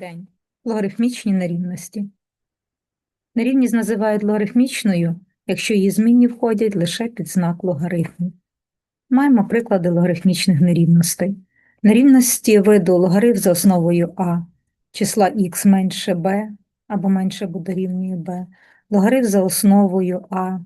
день. Логарифмічні нерівності. Нерівність називають логарифмічною, якщо її змінні входять лише під знак логарифму. Маємо приклади логарифмічних нерівностей. Нерівності виду логарифм за основою а, числа х менше b або менше або дорівнює b, логарифм за основою а,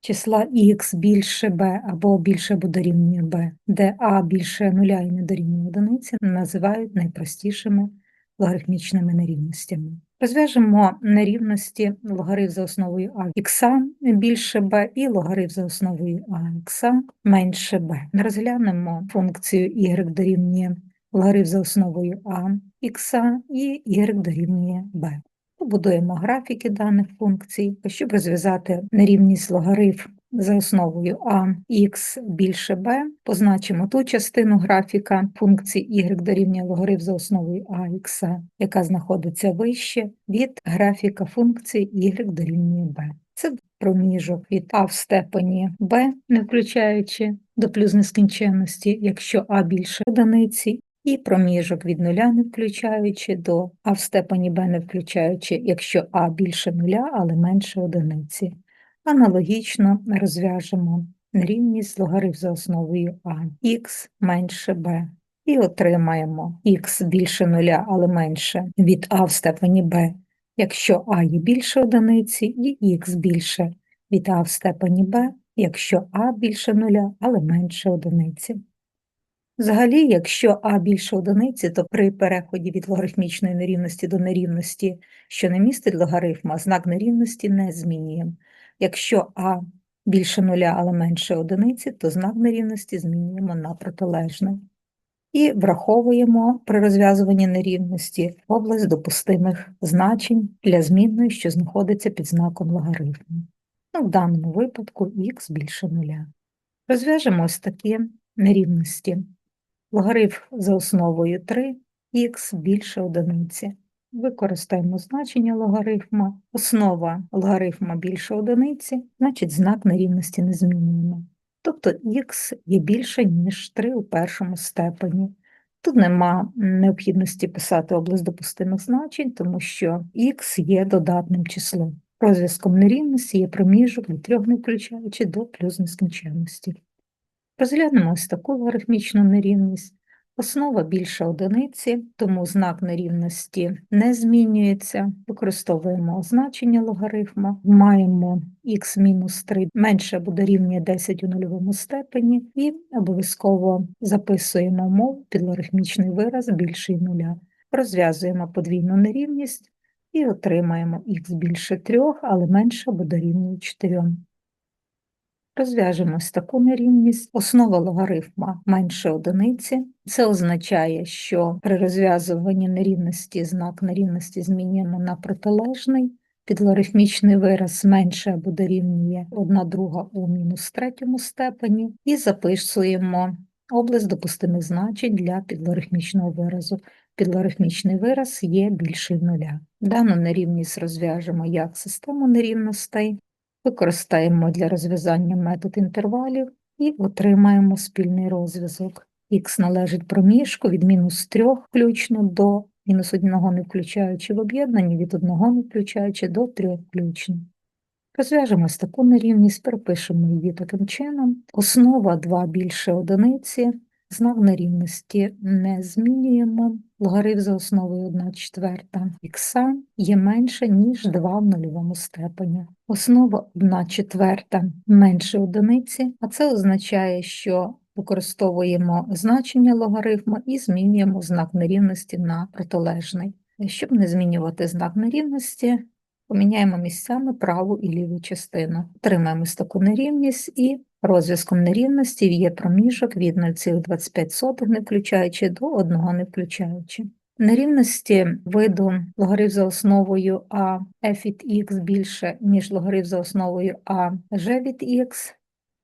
числа х більше b або більше або дорівнює b, де а більше нуля і не дорівнює одиниці, називають найпростішими логарифмічними нерівностями. Розв'яжемо нерівності логарифм за основою а х більше b і логарифм за основою а х менше b. Розглянемо функцію y дорівнює логарифм за основою а х і y дорівнює b. Побудуємо графіки даних функцій, щоб розв'язати нерівність логарифм за основою а х більше b, позначимо ту частину графіка функції y дорівнює логарифм за основою а х, яка знаходиться вище від графіка функції y дорівнює b. Це проміжок від а в степені b, не включаючи до плюс нескінченності, якщо а більше одиниці, і проміжок від нуля не включаючи до а в степені b не включаючи, якщо а більше нуля, але менше одиниці. Аналогічно розв'яжемо нерівність логарифм за основою а х менше b. І отримаємо х більше нуля, але менше від а в степені b, якщо а є більше одиниці, і х більше від а в степені b, якщо а більше нуля, але менше одиниці. Взагалі, якщо а більше одиниці, то при переході від логарифмічної нерівності до нерівності, що не містить логарифма, знак нерівності не змінюємо. Якщо а більше нуля, але менше одиниці, то знак нерівності змінюємо на протилежний. І враховуємо при розв'язуванні нерівності область допустимих значень для змінної, що знаходиться під знаком логарифму. Ну, в даному випадку х більше нуля. Розв'яжемо ось такі нерівності. Логарифм за основою 3, х більше одиниці. Використаємо значення логарифма. Основа логарифма більше одиниці, значить знак нерівності не змінюємо. Тобто х є більше, ніж 3 у першому степені. Тут нема необхідності писати область допустимих значень, тому що х є додатним числом. Розв'язком нерівності є проміжок від 3 не включаючи до плюс нескінченності. Розглянемо ось таку логарифмічну нерівність. Основа більше одиниці, тому знак нерівності не змінюється. Використовуємо означення логарифма, маємо х-3 менше або дорівнює 10 у нульовому степені, і обов'язково записуємо умову під логарифмічний вираз більший нуля. Розв'язуємо подвійну нерівність і отримаємо х більше 3, але менше або дорівнює 4. Розв'яжемо таку нерівність. Основа логарифма менше одиниці. Це означає, що при розв'язуванні нерівності знак нерівності змінюємо на протилежний. Підлогарифмічний вираз менше або дорівнює 1 друга у мінус третьому степені, і записуємо область допустимих значень для підлогарифмічного виразу. Підлогарифмічний вираз є більший нуля. Дану нерівність розв'яжемо як систему нерівностей. Використаємо для розв'язання метод інтервалів і отримаємо спільний розв'язок. Х належить проміжку від мінус 3 включно до мінус 1 не включаючи в об'єднанні, від 1 не включаючи до 3 включно. Розв'яжемо таку нерівність, перепишемо її таким чином. Основа 2 більше одиниці, знак нерівності не змінюємо. Логарифм за основою 1 четверта х є менше, ніж 2 в нульовому степені. Основа 1 четверта менше одиниці, а це означає, що використовуємо значення логарифму і змінюємо знак нерівності на протилежний. Щоб не змінювати знак нерівності, поміняємо місцями праву і ліву частину. Отримаємо таку нерівність і розв'язком нерівності є проміжок від 0,25 не включаючи до 1 не включаючи. Нерівності виду логарифм за основою а f від х більше, ніж логарифм за основою а g від х,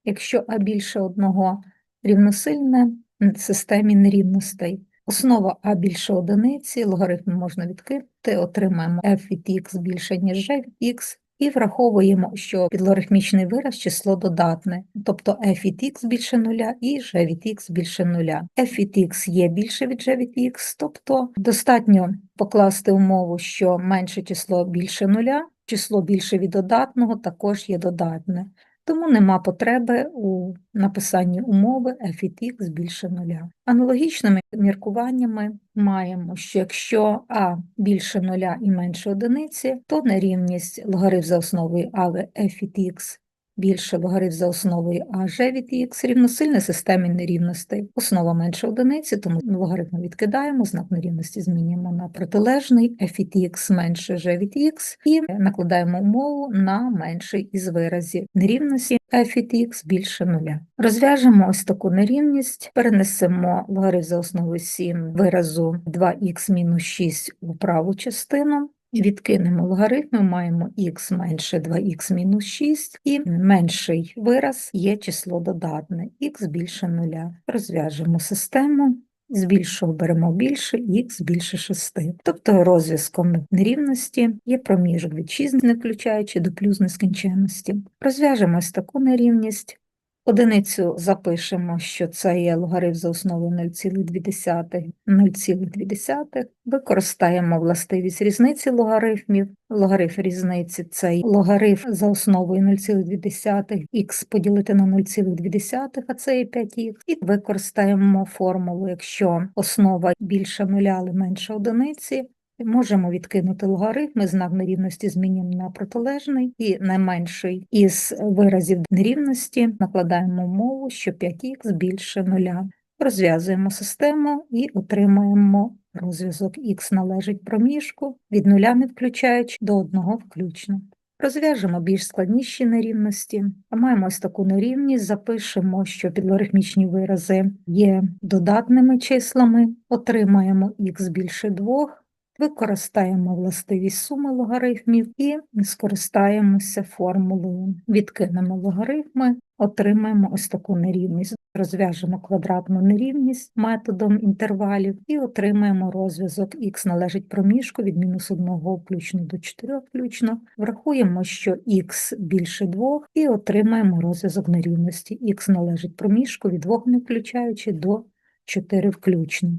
якщо а більше одного рівносильне в системі нерівностей. Основа а більше одиниці, логарифм можна відкрити, отримаємо f від х більше, ніж g від х, І враховуємо, що підлогарифмічний вираз число додатне, тобто f від x більше нуля і g від x більше нуля. f від x є більше від g від x, тобто достатньо покласти умову, що менше число більше нуля, число більше від додатного також є додатне. Тому нема потреби у написанні умови f від x більше нуля. Аналогічними міркуваннями маємо, що якщо а більше нуля і менше одиниці, то нерівність логарифм за основою а в f від x більше логарифм за основою а g від x рівносильне системі нерівностей. Основа менше одиниці, тому логарифм відкидаємо, знак нерівності змінюємо на протилежний f від x менше g від x і накладаємо умову на менший із виразів нерівності f від x більше нуля. Розв'яжемо ось таку нерівність, перенесемо логарифм за основою 7 виразу 2х мінус 6 у праву частину. Відкинемо логарифми, маємо х менше 2х мінус 6 і менший вираз є число додатне, х більше нуля. Розв'яжемо систему, з більшого беремо більше, х більше 6. Тобто розв'язком нерівності є проміжок від 6, не включаючи до плюс нескінченності. Розв'яжемо ось таку нерівність. Одиницю запишемо, що це є логарифм за основою 0,2, 0,2. Використаємо властивість різниці логарифмів. Логарифм різниці це логарифм за основою 0,2 х поділити на 0,2, а це є 5х. І використаємо формулу, якщо основа більше нуля, але менше одиниці, Можемо відкинути логарифми, знак нерівності змінюємо на протилежний і найменший із виразів нерівності накладаємо умову, що 5х більше нуля. Розв'язуємо систему і отримаємо розв'язок х належить проміжку, від нуля не включаючи до одного включно. Розв'яжемо більш складніші нерівності, маємо ось таку нерівність, запишемо, що підлогарифмічні вирази є додатними числами, отримаємо х більше 2, Використаємо властивість суми логарифмів і скористаємося формулою. Відкинемо логарифми, отримаємо ось таку нерівність. Розв'яжемо квадратну нерівність методом інтервалів і отримаємо розв'язок х належить проміжку від мінус 1 включно до 4 включно. Врахуємо, що х більше 2 і отримаємо розв'язок нерівності. х належить проміжку від 2 не включаючи до 4 включно.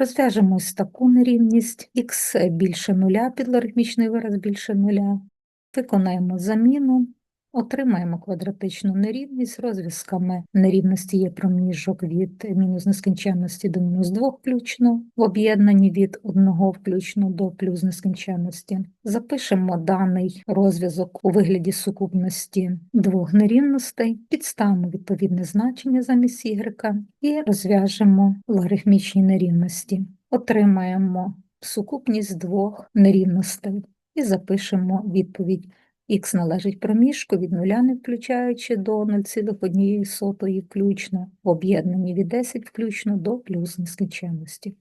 Розв'яжемо ось таку нерівність, х більше нуля, підлогарифмічний вираз більше нуля. Виконаємо заміну, отримаємо квадратичну нерівність, розв'язками нерівності є проміжок від мінус нескінченності до мінус 2 включно, в об'єднанні від 1 включно до плюс нескінченності. Запишемо даний розв'язок у вигляді сукупності двох нерівностей, підставимо відповідне значення замість y і розв'яжемо логарифмічні нерівності. Отримаємо сукупність двох нерівностей і запишемо відповідь. Х належить проміжку від нуля не включаючи до 0,1 включно, в об'єднанні від 10 включно до плюс нескінченності.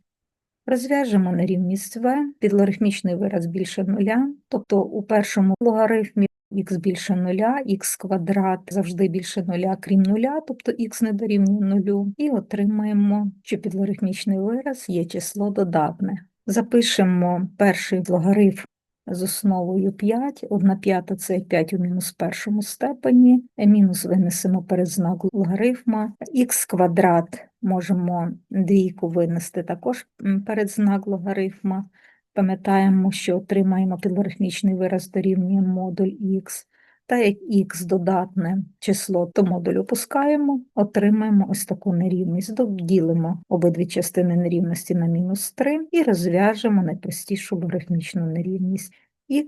Розв'яжемо нерівність v, підлогарифмічний вираз більше нуля, тобто у першому логарифмі х більше нуля, х квадрат завжди більше нуля, крім нуля, тобто х не дорівнює нулю, і отримаємо, що підлогарифмічний вираз є число додатне. Запишемо перший логарифм з основою 5, 1 п'ята це 5 у мінус першому степені, мінус винесемо перед знак логарифма, х квадрат можемо двійку винести також перед знак логарифма. Пам'ятаємо, що отримаємо підлогарифмічний вираз дорівнює модуль х. Та як х додатне число, то модуль опускаємо, отримаємо ось таку нерівність. Ділимо обидві частини нерівності на мінус 3 і розв'яжемо найпростішу логарифмічну нерівність.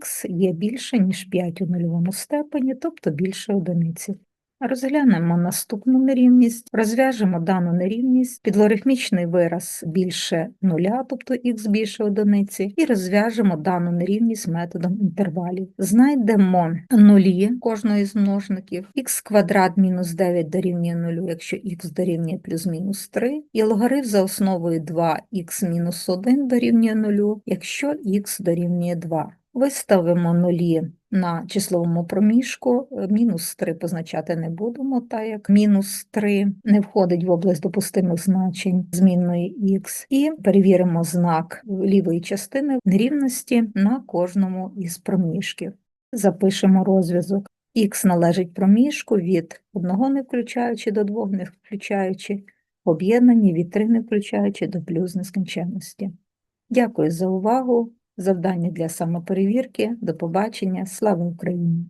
х є більше, ніж 5 у нульовому степені, тобто більше одиниці. Розглянемо наступну нерівність, розв'яжемо дану нерівність, підлогарифмічний вираз більше нуля, тобто х більше одиниці, і розв'яжемо дану нерівність методом інтервалів. Знайдемо нулі кожної з множників, х квадрат мінус 9 дорівнює нулю, якщо х дорівнює плюс-мінус 3, і логарифм за основою 2х мінус 1 дорівнює нулю, якщо х дорівнює 2. Виставимо нулі на числовому проміжку, мінус 3 позначати не будемо, так як мінус 3 не входить в область допустимих значень змінної х, і перевіримо знак лівої частини нерівності на кожному із проміжків. Запишемо розв'язок. Х належить проміжку від 1 не включаючи до 2 не включаючи, об'єднані від 3 не включаючи до плюс нескінченності. Дякую за увагу. Завдання для самоперевірки. До побачення. Слава Україні!